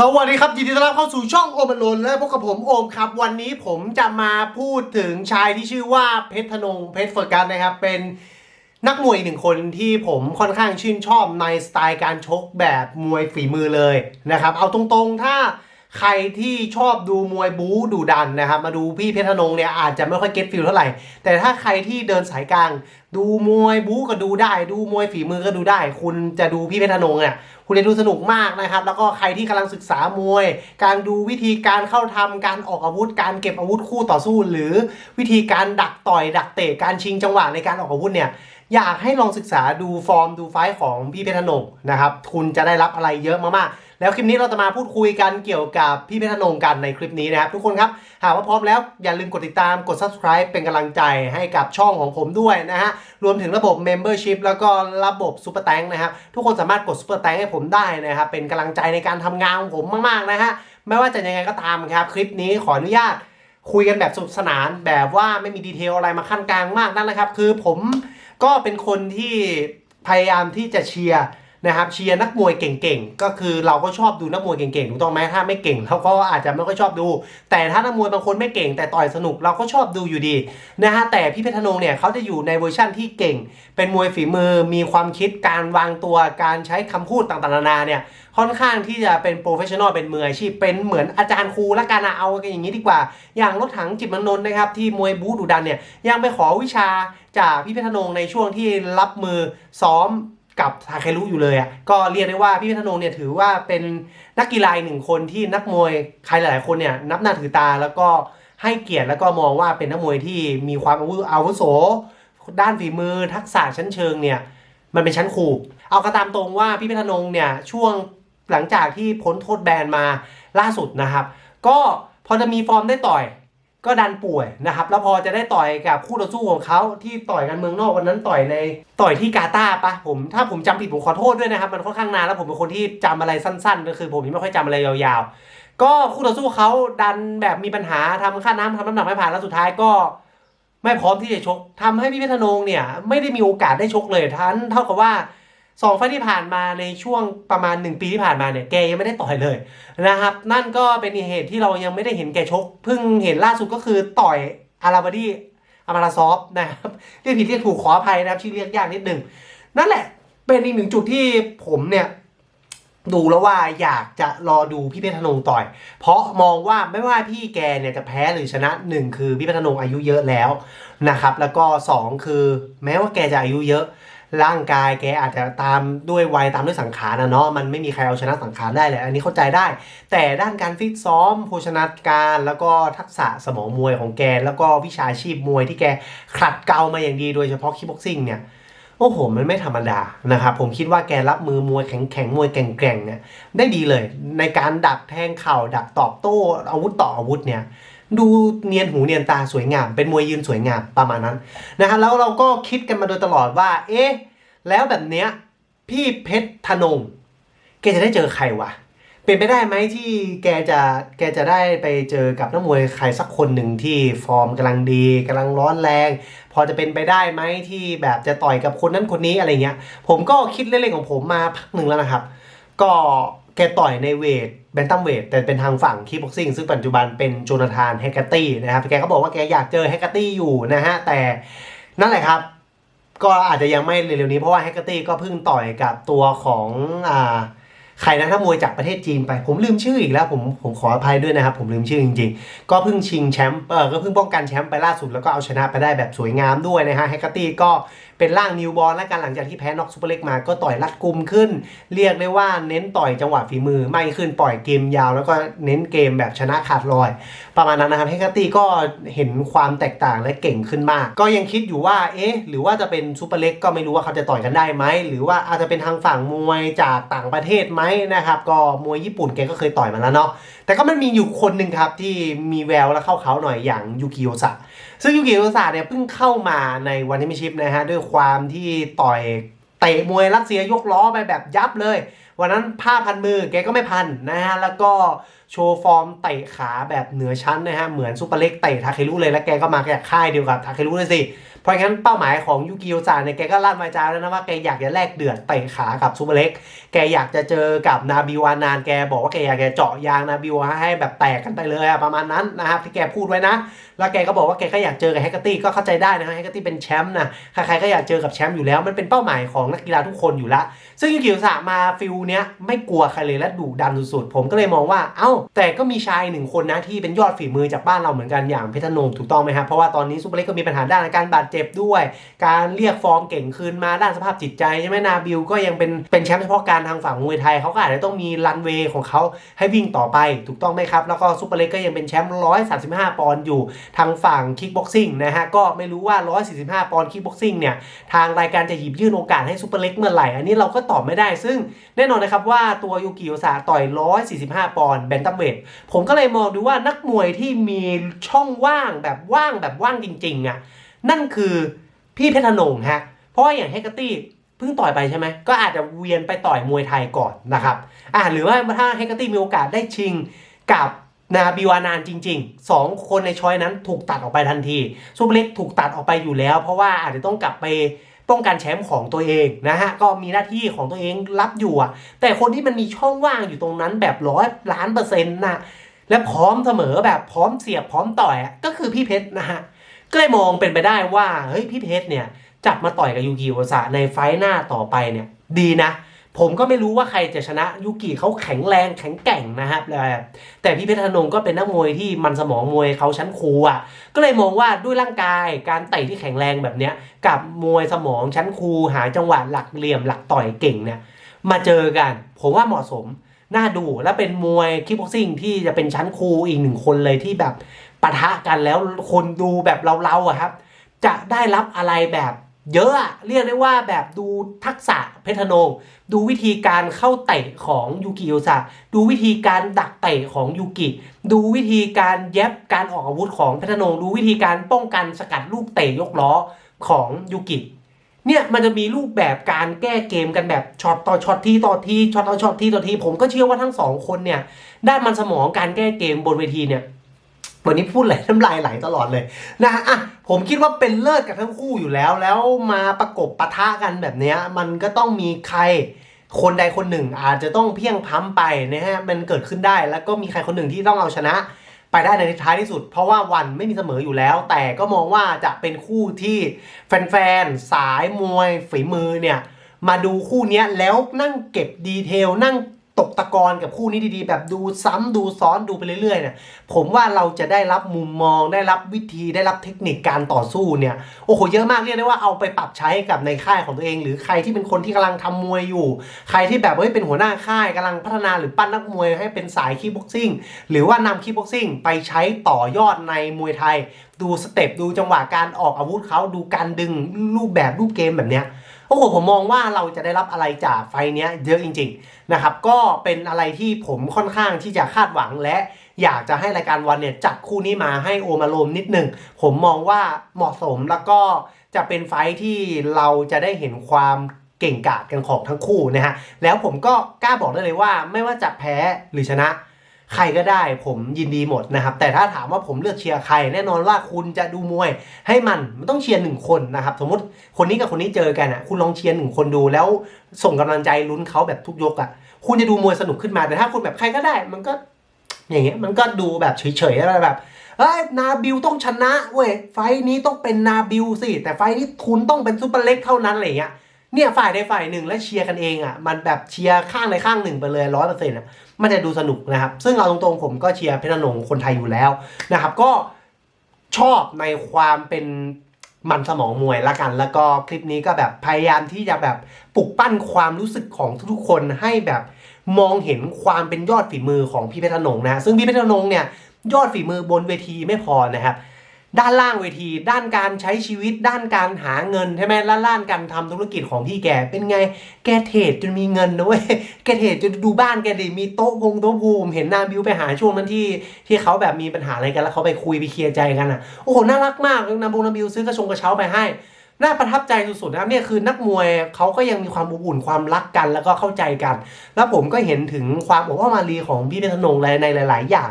สวัสดีครับยินดีต้อนรับเข้าสู่ช่องโอมโลนและพบกับผมโอมครับ วันนี้ผมจะมาพูดถึงชายที่ชื่อว่าเพชรธนงเพชรเฟอร์กันนะครับ เป็นนักมวยหนึ่งคนที่ผมค่อนข้างชื่นชอบในสไตล์การชกแบบมวยฝีมือเลยนะครับ เอาตรงๆถ้า ใครที่ชอบดูมวยบู๊ดูดันนะครับ มาดูพี่เพชรธนงเนี่ยอาจจะไม่ค่อยเก็ตฟิลเท่าไหร่ แต่ถ้าใครที่เดินสายกลาง ดูมวยบู๊ก็ดูได้ ดูมวยฝีมือก็ดูได้ คุณจะดูพี่เพชรธนงเนี่ยคุณจะดูสนุกมากนะครับ แล้วก็ใครที่กำลังศึกษามวย การดูวิธีการเข้าทำการออกอาวุธ การเก็บอาวุธคู่ต่อสู้ หรือวิธีการดักต่อยดักเตะการชิงจังหวะในการออกอาวุธเนี่ยอยากให้ลองศึกษาดูฟอร์มดูไฟท์ของพี่เพชรธนงนะครับคุณจะได้รับอะไรเยอะมากๆ แล้วคลิปนี้เราจะมาพูดคุยกันเกี่ยวกับพี่เพชรนงกันในคลิปนี้นะครับทุกคนครับหากว่าพร้อมแล้วอย่าลืมกดติดตามกด subscribe เป็นกำลังใจให้กับช่องของผมด้วยนะฮะรวมถึงระบบ membership แล้วก็ระบบ super t a n k นะครับทุกคนสามารถกด super t a n k ให้ผมได้นะครับเป็นกำลังใจในการทำงานของผมมากๆนะฮะไม่ว่าจะยังไงก็ตามครับ คลิปนี้ขออนุญาตคุยกันแบบสนุกสนานแบบว่าไม่มีดีเทลอะไรมาขั้นกลางมากนั่นนะครับ คือผมก็เป็นคนที่พยายามที่จะเชียร์ นะครับเชียร์นักมวยเก่งๆ ก็คือเราก็ชอบดูนักมวยเก่งๆ ถูกต้องไหมถ้าไม่เก่งเราก็อาจจะไม่ค่อยชอบดู แต่ถ้านักมวยบางคนไม่เก่งแต่ต่อยสนุกเราก็ชอบดูอยู่ดีนะฮะแต่พี่เพชรธนงเนี่ยเขาจะอยู่ในเวอร์ชั่นที่เก่ง เป็นมวยฝีมือมีความคิดการวางตัวการใช้คำพูดต่างๆนานาเนี่ยค่อนข้างที่จะเป็นโปรเฟชชั่นอลเป็นมืออาชีพเป็นเหมือนอาจารย์ครูและกันนะเอากันอย่างนี้ดีกว่า อย่างรถถังจิตมนนท์นะครับที่มวยบู๊ดุดันเนี่ยยังไปขอวิชาจากพี่เพชรธนงในช่วงที่รับมือซ้อม กับทาเครุอยู่เลยอะก็เรียกได้ว่าพี่เพชรธนงเนี่ยถือว่าเป็นนักกีฬาอีกหนึ่งคนที่นักมวยใครหลายๆคนเนี่ยนับหน้าถือตาแล้วก็ให้เกียรติแล้วก็มองว่าเป็นนักมวยที่มีความอาวุอาวุโส ด้านฝีมือทักษะชั้นเชิงเนี่ยมันเป็นชั้นครูเอากระตามตรงว่าพี่เพชรธนงเนี่ยช่วงหลังจากที่พ้นโทษแบนมาล่าสุดนะครับ ก็พอจะมีฟอร์มได้ต่อย ก็ดันป่วยนะครับแล้วพอจะได้ต่อยกับคู่ต่อสู้ของเขาที่ต่อยกันเมืองนอกวันนั้นต่อยในต่อยที่กาตาร์ปะผมถ้าผมจำผิดผมขอโทษด้วยนะครับมันค่อนข้างนานแล้วผมเป็นคนที่จำอะไรสั้นๆ ก็คือผมไม่ค่อยจำอะไรยาวๆ ก็คู่ต่อสู้เขาดันแบบมีปัญหาทำค่าน้ำทำน้ำหนักไม่ผ่านแล้วสุดท้ายก็ ไม่พร้อมที่จะชกทำให้พี่เพชรธนงเนี่ยไม่ได้มีโอกาสได้ชกเลยทั้นเท่ากับว่า สองไฟที่ผ่านมาในช่วงประมาณ 1 ปีที่ผ่านมาเนี่ยแกยังไม่ได้ต่อยเลยนะครับ นั่นก็เป็นเหตุที่เรายังไม่ได้เห็นแกชก เพิ่งเห็นล่าสุดก็คือต่อยอาราบดีอามาราซอฟนะครับเรียกผิดเรียกถูกขออภัยนะครับชื่อเรียกยากนิดหนึ่งนั่นแหละเป็นอีกหนึ่งจุดที่ผมเนี่ยดูแล้วว่าอยากจะรอดูพี่เพชรธนงต่อย เพราะมองว่าไม่ว่าพี่แกเนี่ยจะแพ้หรือชนะหนึ่งคือพี่เพชรธนงอายุเยอะแล้วนะครับ แล้วก็สองคือแม้ว่าแกจะอายุเยอะ ร่างกายแกอาจจะตามด้วยวัยตามด้วยสังขารนะเนาะมันไม่มีใครเอาชนะสังขารได้เลยอันนี้เข้าใจได้ แต่ด้านการฟิตซ้อมโภชนาการแล้วก็ทักษะสมองมวยของแก แล้วก็วิชาชีพมวยที่แกขัดเกลามาอย่างดีโดยเฉพาะคิกบ็อกซิ่งเนี่ยโอ้โห มันไม่ธรรมดานะครับ ผมคิดว่าแกรับมือมวยแข็งๆมวยแกร่งๆเนี่ยได้ดีเลย ในการดักแทงเข่าดักตอบโต้อาวุธต่ออาวุธเนี่ย ดูเนียนหูเนียนตาสวยงาม เป็นมวยยืนสวยงามประมาณนั้นนะฮะแล้วเราก็คิดกันมาโดยตลอดว่า เอ๊ะแล้วแบบเนี้ยพี่เพชรธนงแกจะได้เจอใครวะเป็นไปได้ไหมที่แกจะแกจะได้ไปเจอกับนักมวยใครสักคนหนึ่งที่ฟอร์มกำลังดีกำลังร้อนแรง พอจะเป็นไปได้ไหมที่แบบจะต่อยกับคนนั้นคนนี้อะไรเงี้ย ผมก็คิดเล่นๆของผมมาพักหนึ่งแล้วนะครับ ก็ แกต่อยในเวทแบนตัมเวทแต่เป็นทางฝั่งคีบ็อกซิ่งซึ่งปัจจุบันเป็นโจนาธานแฮกเกอร์ตี้นะครับแกก็บอกว่าแกอยากเจอแฮกเกอร์ตี้อยู่นะฮะแต่นั่นแหละครับ ก็อาจจะยังไม่เร็วๆนี้เพราะว่าแฮกเกอร์ตี้ก็เพิ่งต่อยกับตัวของอ่า ใครนะถ้ามวยจากประเทศจีนไป ผมลืมชื่ออีกแล้วผมผมขออภัยด้วยนะครับ ผมลืมชื่อจริงๆ ก็เพิ่งชิงแชมป์เออก็เพิ่งป้องกันแชมป์ไปล่าสุดแล้วก็เอาชนะไปได้แบบสวยงามด้วยนะฮะแฮกเกอร์ตี้ก็เป็นร่างนิวบอลและการหลังจากที่แพ้น็อกซูเปอร์เล็กมาก็ต่อยรัดกุมขึ้น เรียกได้ว่าเน้นต่อยจังหวะฝีมือไม่ขึ้นปล่อยเกมยาว แล้วก็เน้นเกมแบบชนะขาดลอย ประมาณนั้นนะครับเฮกตี้ก็เห็นความแตกต่างและเก่งขึ้นมาก ก็ยังคิดอยู่ว่าเอ๊ะหรือว่าจะเป็นซูเปอร์เล็กก็ไม่รู้ว่าเขาจะต่อยกันได้ไหมหรือว่าอาจจะเป็นทางฝั่งมวยจากต่างประเทศไหมนะครับก็มวยญี่ปุ่นแกก็เคยต่อยมาแล้วเนาะแต่ก็มันมีอยู่คนหนึ่งครับที่มีแววและเข้าเขาหน่อยอย่างยูกิโอซะซึ่งยูกิโอซะเนี่ยเพิ่งเข้ามาในวันนี้ไม่ชิปนะฮะด้วยความที่ต่อยเตะมวยรัสเซียยกล้อไปแบบยับเลย วันนั้นผ้าพันมือแกก็ไม่พันนะฮะแล้วก็โชว์ฟอร์มเตะขาแบบเหนือชั้นนะฮะเหมือนซูเปอร์เล็กเตะทาเครุเลยแล้วแกก็มาจากค่ายเดียวกับทาเครุเลยสิ เพราะงั้นเป้าหมายของยูกิโอซาเนี่ยแกก็ลั่นวาจาแล้วนะว่าแกอยากจะแลกเดือดเตะขากับซูเปอร์เล็ก แกอยากจะเจอกับนาบิวานานแกบอกว่าแกอยากจะเจาะยางนาบิวให้แบบแตกกันไปเลยอะประมาณนั้นนะครับที่แกพูดไว้นะ แล้วแกก็บอกว่าแกก็อยากเจอกับแฮกเกอร์ตี้ก็เข้าใจได้นะฮะแฮกเกอร์ตี้เป็นแชมป์นะใครๆก็อยากเจอกับแชมป์อยู่แล้วมันเป็นเป้าหมายของนักกีฬาทุกคนอยู่ล้วซึ่งยูกิโอซามาฟิลเนี้ยไม่กลัวใครเลยและดุดันสุดๆผมก็เลยมองว่าเอ้า แต่ก็มีชายหนึ่งคนนะที่เป็นยอดฝีมือจากบ้านเราเหมือนกันอย่างเพชรนงถูกต้องไหมครับเพราะว่าตอนนี้ซูเปอร์เล็กก็มีปัญหาด้านการบาดเจบด้วย การเรียกฟอร์มเก่งคืนมาด้านสภาพจิตใจใช่ไหมนาบิลก็ยังเป็นเป็นแชมป์เฉพาะการทางฝั่งมวยไทยเขาก็อาจจะต้องมีรันเวย์ของเขาให้วิ่งต่อไปถูกต้องไหมครับ แล้วก็ซูเปอร์เล็กก็ยังเป็นแชมป์135 ปอนด์อยู่ทางฝั่งคิกบ็อกซิ่งนะฮะก็ไม่รู้ว่า 145 ปอนด์คิกบ็อกซิ่งเนี่ยทางรายการจะหยิบยื่นโอกาสให้ซูเปอร์เล็กเมื่อไหร่อันนี้เราก็ตอบไม่ได้ ซึ่งแน่นอนนะครับว่าตัวยูกิโอซาต่อย 145 ปอนด์แบนตัมเวทผมก็เลยมองดูว่านักมวยที่มีช่องว่างแบบว่างแบบว่างจริงๆอะ นั่นคือพี่เพชรนงฮะ เพราะว่าอย่างเฮกเกอร์ตี้เพิ่งต่อยไปใช่ไหมก็อาจจะเวียนไปต่อยมวยไทยก่อนนะครับอ่าหรือว่าถ้าเฮกเกอร์ตี้มีโอกาสได้ชิงกับนาบิวานานจริงๆสองคนในช้อยนั้นถูกตัดออกไปทันทีซูเปอร์เล็กถูกตัดออกไปอยู่แล้ว เพราะว่าอาจจะต้องกลับไปป้องกันแชมป์ของตัวเองนะฮะ ก็มีหน้าที่ของตัวเองรับอยู่อะแต่คนที่มันมีช่องว่างอยู่ตรงนั้นแบบร้อยล้านเปอร์เซ็นต์นะและพร้อมเสมอแบบพร้อมเสียบพร้อมต่อยก็คือพี่เพชรนะฮะ ก็เลยมองเป็นไปได้ว่าเฮ้ยพี่เพชรเนี่ยจับมาต่อยกับยูกิโอซะในไฟท์หน้าต่อไปเนี่ยดีนะ ผมก็ไม่รู้ว่าใครจะชนะยูกิเขาแข็งแรงแข็งแกร่งนะครับแต่พี่เพชรธนงก็เป็นนักมวยที่มันสมองมวยเขาชั้นครูอะก็เลยมองว่าด้วยร่างกายการเตะที่แข็งแรงแบบเนี้ยกับมวยสมองชั้นครูหาจังหวะหลักเหลี่ยมหลักต่อยเก่งเนี่ยมาเจอกัน ผมว่าเหมาะสม น่าดูและเป็นมวยคิกบ็อกซิ่งที่จะเป็นชั้นครูอีกหนึ่งคนเลยที่แบบปะทะกันแล้วคนดูแบบเราๆอะครับ จะได้รับอะไรแบบเยอะเรียกได้ว่าแบบดูทักษะเพชรนง ดูวิธีการเข้าเตะของยูกิโอซาดูวิธีการดักเตะของยูกิ ดูวิธีการเย็บการออกอาวุธของเพชรนง ดูวิธีการป้องกันสกัดลูกเตะยกล้อของยูกิ เนี่ยมันจะมีรูปแบบการแก้เกมกันแบบช็อตต่อช็อตทีต่อทีช็อตต่อช็อตทีต่อทีผมก็เชื่อว่าทั้งสองคนเนี่ยด้านมันสมองการแก้เกมบนเวทีเนี่ยวันนี้พูดไหลน้ำลายไหลตลอดเลยนะอะผมคิดว่าเป็นเลิศกับทั้งคู่อยู่แล้ว แล้วมาประกบปะทะกันแบบเนี้ยมันก็ต้องมีใครคนใดคนหนึ่งอาจจะต้องเพียงพ้ำไปนะฮะมันเกิดขึ้นได้ แล้วก็มีใครคนหนึ่งที่ต้องเอาชนะ ไปได้ในท้ายที่สุด เพราะว่าวันไม่มีเสมออยู่แล้ว แต่ก็มองว่าจะเป็นคู่ที่แฟนๆ สายมวยฝีมือเนี่ย มาดูคู่นี้แล้วนั่งเก็บดีเทล นั่ง ตกตะกอนกับคู่นี้ดีๆ แบบดูซ้ำดูซ้อนดูไปเรื่อยๆเนี่ยผมว่าเราจะได้รับมุมมอง ได้รับวิธีได้รับเทคนิคการต่อสู้เนี่ยโอ้โหเยอะมากเรียกได้ว่าเอาไปปรับใช้กับในค่ายของตัวเอง หรือใครที่เป็นคนที่กำลังทำมวยอยู่ ใครที่แบบเฮ้ยเป็นหัวหน้าค่ายกำลังพัฒนาหรือปั้นนักมวยให้เป็นสายคีบ็อกซิ่งหรือว่านำคีบ็อกซิ่งไปใช้ต่อยอดในมวยไทย ดูสเต็ปดูจังหวะการออกอาวุธเขาดูการดึงรูปแบบรูปเกมแบบเนี้ย โอ้โหผมมองว่าเราจะได้รับอะไรจากไฟเนี้ยเยอะจริง ๆนะครับ ก็เป็นอะไรที่ผมค่อนข้างที่จะคาดหวังและอยากจะให้รายการวันเนี่ยจัดคู่นี้มาให้โอมาโลมนิดหนึ่งผมมองว่าเหมาะสมแล้วก็จะเป็นไฟที่เราจะได้เห็นความเก่งกาจกันของทั้งคู่นะฮะแล้วผมก็กล้าบอกได้เลยว่าไม่ว่าจะแพ้หรือชนะ ใครก็ได้ผมยินดีหมดนะครับ แต่ถ้าถามว่าผมเลือกเชียร์ใคร แน่นอนว่าคุณจะดูมวยให้มันมันต้องเชียร์หนึ่งคนนะครับ สมมติคนนี้กับคนนี้เจอกันอะ คุณลองเชียร์หนึ่งคนดูแล้วส่งกำลังใจลุ้นเขาแบบทุกยกอะ คุณจะดูมวยสนุกขึ้นมาแต่ถ้าคุณแบบใครก็ได้ มันก็ อย่างเงี้ยมันก็ดูแบบเฉยๆอะไรแบบเอ้ยนาบิวต้องชนะเว้ยไฟนี้ต้องเป็นนาบิวสิแต่ไฟนี้คุณต้องเป็นซูเปอร์เล็กเท่านั้นอะไรเงี้ย เนี่ยฝ่ายใดฝ่ายหนึ่งและเชียร์กันเองอะมันแบบเชียร์ข้างในข้างหนึ่งไปเลยร้อยเปอร์เซ็นต์อะมันจะดูสนุกนะครับ ซึ่งเอาตรงๆผมก็เชียร์เพชรนงคนไทยอยู่แล้วนะครับ ก็ชอบในความเป็นมันสมองมวยละกัน แล้วก็คลิปนี้ก็แบบพยายามที่จะแบบปลุกปั้นความรู้สึกของทุกๆคนให้แบบมองเห็นความเป็นยอดฝีมือของพี่เพชรนงนะซึ่งพี่เพชรนงเนี่ยยอดฝีมือบนเวทีไม่พอนะครับ ด้านล่างเวที ด้านการใช้ชีวิต ด้านการหาเงินใช่ไหมล้านล้านการทำธุรกิจของพี่แก เป็นไง แกเทรดจนมีเงินนะเว้ย แกเทรดจนดูบ้านแกดิ มีโต๊ะพงโต๊ะภูมิเห็นนางบิวไปหาช่วงนั้นที่ที่เขาแบบมีปัญหาอะไรกันแล้วเขาไปคุยไปเคลียร์ใจกันอะ โอ้โห น่ารักมากนางบงนางบิวซื้อกระชงกระเช้าไปให้ น่าประทับใจสุดๆนะครับเนี่ยคือนักมวยเขาก็ยังมีความอบอุ่นความรักกันแล้วก็เข้าใจกัน แล้วผมก็เห็นถึงความอบอ้อมอารีของพี่เป็นธนงในในหลาย ๆ อย่าง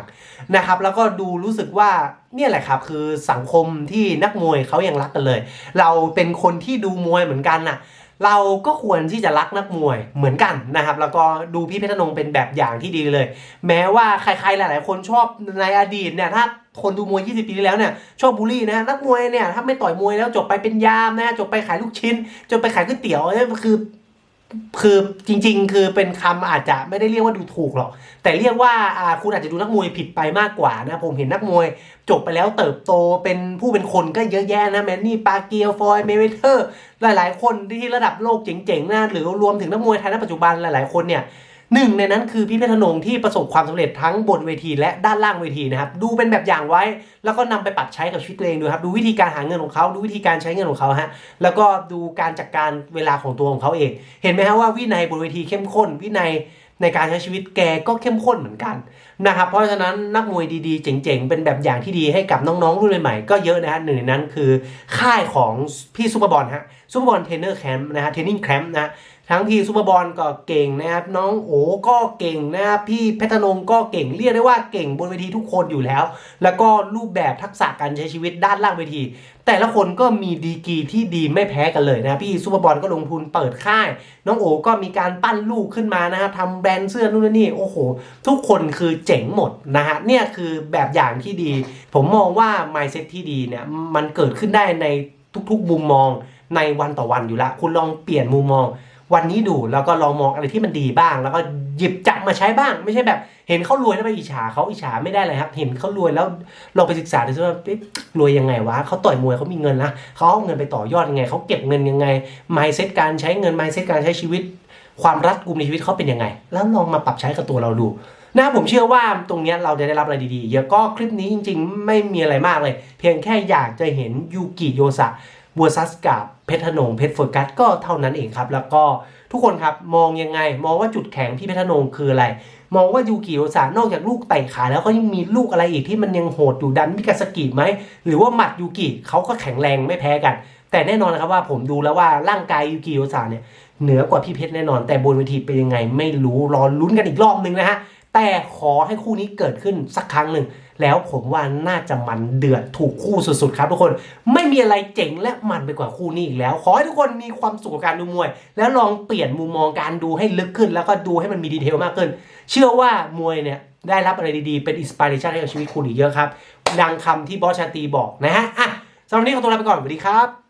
นะครับ แล้วก็ดูรู้สึกว่าเนี่ยแหละครับคือสังคมที่นักมวยเขายังรักกันเลย เราเป็นคนที่ดูมวยเหมือนกันน่ะ เราก็ควรที่จะรักนักมวยเหมือนกันนะครับแล้วก็ดูพี่เพชรนงเป็นแบบอย่างที่ดีเลย แม้ว่าใครๆหลาย ๆ คนชอบในอดีตเนี่ยถ้าคนดูมวย 20 ปีที่แล้วเนี่ยชอบบูลลี่นะนักมวยเนี่ยถ้าไม่ต่อยมวยแล้วจบไปเป็นยามนะจบไปขายลูกชิ้น จบไปขายก๋วยเตี๋ยวเนี่ยคือ คือจริง ๆ คือเป็นคำอาจจะไม่ได้เรียกว่าดูถูกหรอก แต่เรียกว่าคุณอาจจะดูนักมวยผิดไปมากกว่านะผมเห็นนักมวยจบไปแล้วเติบโตเป็นผู้เป็นคนก็เยอะแยะนะแมนนี่ปาเกียวฟอยเมเวเทอร์ หลายๆ คนที่ระดับโลกเจ๋งๆนะหรือรวมถึงนักมวยไทยในปัจจุบันหลายๆคนเนี่ย หนึ่งในนั้นคือพี่เพชรนงที่ประสบความสำเร็จทั้งบนเวทีและด้านล่างเวทีนะครับ ดูเป็นแบบอย่างไว้ แล้วก็นำไปปรับใช้กับชีวิตตัวเองดูครับ ดูวิธีการหาเงินของเขาดูวิธีการใช้เงินของเขาฮะ แล้วก็ดูการจัดการเวลาของตัวของเขาเอง เห็นไหมฮะว่าวินัยบนเวทีเข้มข้น วินัยในการใช้ชีวิตแกก็เข้มข้นเหมือนกันนะครับ เพราะฉะนั้นนักมวยดีๆ เจ๋งๆ เป็นแบบอย่างที่ดีให้กับน้องๆรุ่นใหม่ก็เยอะนะฮะหนึ่งในนั้นคือค่ายของพี่ซูเปอร์บอลฮะซูเปอร์บอลเทรนเนอร์แคมป์นะฮะเทรนนิ่งแคมป์นะ ทั้งพี่ซูเปอร์บอลก็เก่งนะครับ น้องโอก็เก่งนะครับพี่เพชรนงก็เก่งเรียกได้ว่าเก่งบนเวทีทุกคนอยู่แล้ว แล้วก็รูปแบบทักษะการใช้ชีวิตด้านล่างเวที แต่ละคนก็มีดีกีที่ดีไม่แพ้กันเลยนะพี่ซูเปอร์บอลก็ลงทุนเปิดค่าย น้องโอก็มีการปั้นลูกขึ้นมานะครับทำแบรนด์เสื้อนู่นนี่โอ้โห ทุกคนคือเจ๋งหมดนะฮะเนี่ยคือแบบอย่างที่ดี ผมมองว่า mindset ที่ดีเนี่ยมันเกิดขึ้นได้ในทุกๆมุมมองในวันต่อวันอยู่ล้วคุณลองเปลี่ยนมุมมอง วันนี้ดูแล้วก็ลองมองอะไรที่มันดีบ้าง แล้วก็หยิบจับมาใช้บ้าง ไม่ใช่แบบ เห็นเขารวยแล้วไปอิจฉาเขาอิจฉาไม่ได้เลยครับ เห็นเขารวยแล้วเราไปศึกษาดูซิว่ารวยยังไงวะเขาต่อยมวยเขามีเงินนะเขาเอาเงินไปต่อยอดยังไงเขาเก็บเงินยังไง mindset การใช้เงิน mindset การใช้ชีวิต ความรัดกุมในชีวิตเขาเป็นยังไง แล้วลองมาปรับใช้กับตัวเราดูนะผมเชื่อว่าตรงเนี้ยเราจะได้รับอะไรดีๆเยอะก็คลิปนี้จริง ๆ ไม่มีอะไรมากเลย เพียงแค่อยากจะเห็นยูกิโยสะ บัวซัสกับเพชรธนงเพชรโฟกัสก็เท่านั้นเองครับ แล้วก็ทุกคนครับมองยังไง มองว่าจุดแข็งพี่เพชรธนงคืออะไร มองว่ายูกิโยสะนอกจากลูกไต่ขาแล้วก็ยังมีลูกอะไรอีกที่มันยังโหดอยู่ดันมิกาสกิไหมหรือว่าหมัดยูกิเขาก็แข็งแรงไม่แพ้กัน แต่แน่นอนนะครับว่าผมดูแล้วว่าร่างกายยูกิโยสะเนี่ยเหนือกว่าพี่เพชรแน่นอน แต่บนเวทีเป็นยังไง ไม่รู้รอลุ้นกันอีกรอบหนึ่งนะฮะแต่ขอให้คู่นี้เกิดขึ้นสักครั้งหนึ่ง แล้วผมว่าน่าจะมันเดือดถูกคู่สุดๆครับทุกคนไม่มีอะไรเจ๋งและมันไปกว่าคู่นี้อีกแล้ว ขอให้ทุกคนมีความสุขกับการดูมวย แล้วลองเปลี่ยนมุมมองการดูให้ลึกขึ้น แล้วก็ดูให้มันมีดีเทลมากขึ้น เชื่อว่ามวยเนี่ยได้รับอะไรดีๆ เป็นอินสปิเรชันให้กับชีวิตคุณอีกเยอะครับ ดังคำที่บอสชาตีบอกนะฮะอะสำหรับวันนี้ขอตัวลาไปก่อนสวัสดีครับ